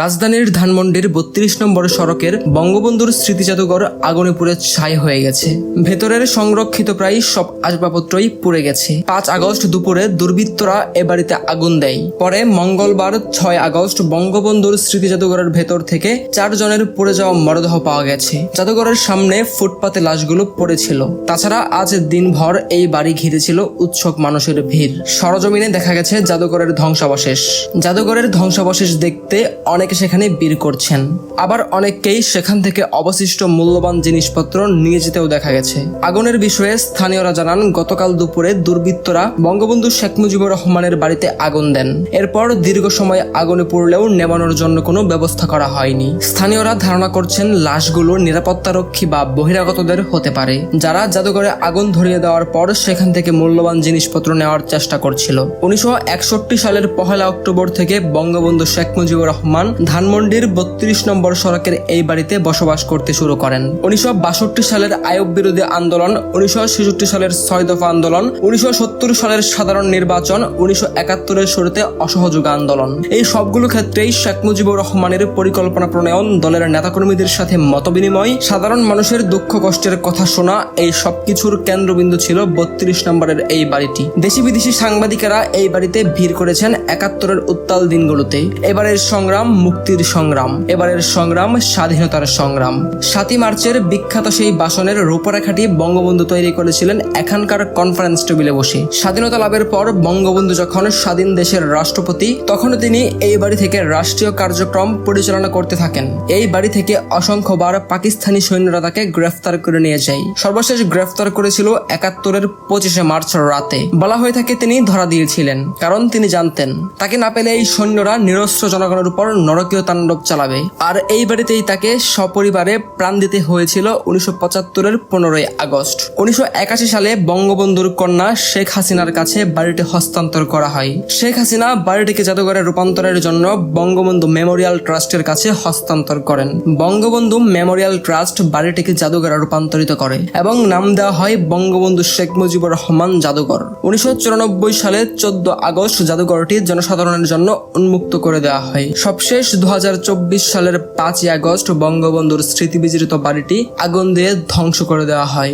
রাজধানীর ধানমন্ডির বত্রিশ নম্বর সড়কের বঙ্গবন্ধুর স্মৃতি জাদুঘর আগুনে পুড়ে ছাই হয়ে গেছে। ভেতরের সংরক্ষিত প্রায় সব আসবাবপত্রই পুড়ে গেছে। পাঁচ আগস্ট দুপুরে দুর্বৃত্তরা এ বাড়িতে আগুন দেয়। পরে মঙ্গলবার ছয় আগস্ট বঙ্গবন্ধুর স্মৃতি জাদুঘরের ভেতর থেকে চারজনের পড়ে যাওয়া মরদেহ পাওয়া গেছে। জাদুঘরের সামনে ফুটপাতে লাশগুলো পড়েছিল। তাছাড়া আজ দিনভর এই বাড়ি ঘিরেছিল উৎসব মানুষের ভিড়। সরজমিনে দেখা গেছে জাদুঘরের ধ্বংসাবশেষ। জাদুঘরের ধ্বংসাবশেষ দেখতে অনেকে সেখানে ভিড় করছেন। আবার অনেককেই সেখান থেকে অবশিষ্ট মূল্যবান জিনিসপত্র নিয়ে যেতেও দেখা গেছে। আগুনের বিষয়ে স্থানীয়রা জানান, গতকাল দুপুরে দুর্বৃত্তরা বঙ্গবন্ধু শেখ মুজিবুর রহমানের বাড়িতে আগুন দেন। এরপর দীর্ঘ সময় আগুনে পড়লেও নেবানোর জন্য কোনো ব্যবস্থা করা হয়নি। স্থানীয়রা ধারণা করছেন, লাশগুলো নিরাপত্তারক্ষী বা বহিরাগতদের হতে পারে। যারা জাদুঘরে আগুন ধরিয়ে দেওয়ার পর সেখান থেকে মূল্যবান জিনিসপত্র নেওয়ার চেষ্টা করছিল। উনিশশো একষট্টি সালের পহেলা অক্টোবর থেকে বঙ্গবন্ধু শেখ মুজিবুর রহমান ধানমন্ডির বত্রিশ নম্বর সড়কের এই বাড়িতে বসবাস করতে শুরু করেন। উনিশশো বাষট্টি সালের আয়ব বিরোধী আন্দোলন, উনিশশো ছেষট্টি সালের ছয় দফা আন্দোলন, উনিশশো সত্তর সালের সাধারণ নির্বাচন, উনিশশো একাত্তরের শুরুতে অসহযোগ আন্দোলন। এই সবগুলো ক্ষেত্রেই শেখ মুজিবুর রহমানের পরিকল্পনা প্রণয়ন, দলের নেতাকর্মীদের সাথে মতবিনিময়, সাধারণ মানুষের দুঃখ কষ্টের কথা শোনা, এই সবকিছুর কেন্দ্রবিন্দু ছিল বত্রিশ নম্বরের এই বাড়িটি। দেশি বিদেশি সাংবাদিকেরা এই বাড়িতে ভিড় করেছেন একাত্তরের উত্তাল দিনগুলোতে, এবারের সংগ্রাম মুক্তির সংগ্রাম, এবারের সংগ্রাম স্বাধীনতার সংগ্রাম। সাতই মার্চের বিখ্যাত সেই বাসনের রূপরেখাটি বঙ্গবন্ধু তৈরি করেছিলেন এখানকার কনফারেন্স টেবিলে বসে। স্বাধীনতা লাভের পর বঙ্গবন্ধু যখন স্বাধীন দেশের রাষ্ট্রপতি, তখন তিনি এই বাড়ি থেকে রাষ্ট্রীয় কার্যক্রম পরিচালনা করতে থাকেন। এই বাড়ি থেকে অসংখ্যবার পাকিস্তানি সৈন্যরা তাকে গ্রেফতার করে নিয়ে যায়। সর্বশেষ গ্রেফতার করেছিল একাত্তরের পঁচিশে মার্চ রাতে। বলা হয়ে থাকে তিনি ধরা দিয়েছিলেন, কারণ তিনি জানতেন তাকে না পেলে এই সৈন্যরা নিরস্ত্র জনগণের উপর নরকীয় তাণ্ডব চালাবে। আর এই বাড়িতেই তাকে সপরিবারে প্রাণ দিতে হয়েছিল উনিশশো পঁচাত্তরের পনেরোই আগস্ট। উনিশশো একাশি সালে বঙ্গবন্ধুর কন্যা শেখ হাসিনার কাছে বাড়িটি হস্তান্তর করা হয়। শেখ হাসিনা বাড়িটিকে জাদুঘরে রূপান্তরের জন্য বঙ্গবন্ধু মেমোরিয়াল ট্রাস্টের কাছে হস্তান্তর করেন। বঙ্গবন্ধু মেমোরিয়াল ট্রাস্ট বাড়িটিকে জাদুঘরে রূপান্তরিত করে এবং নাম দেওয়া হয় বঙ্গবন্ধু শেখ মুজিবুর রহমান জাদুঘর। উনিশশো চুরানব্বই সালে চোদ্দ আগস্ট জাদুঘরটি জনসাধারণের জন্য উন্মুক্ত করে দেওয়া হয়। সবশেষ দু হাজার চব্বিশ সালের পাঁচই আগস্ট বঙ্গবন্ধুর স্মৃতিবিজড়িত বাড়িটি আগুন দিয়ে ধ্বংস করে দেওয়া হয়।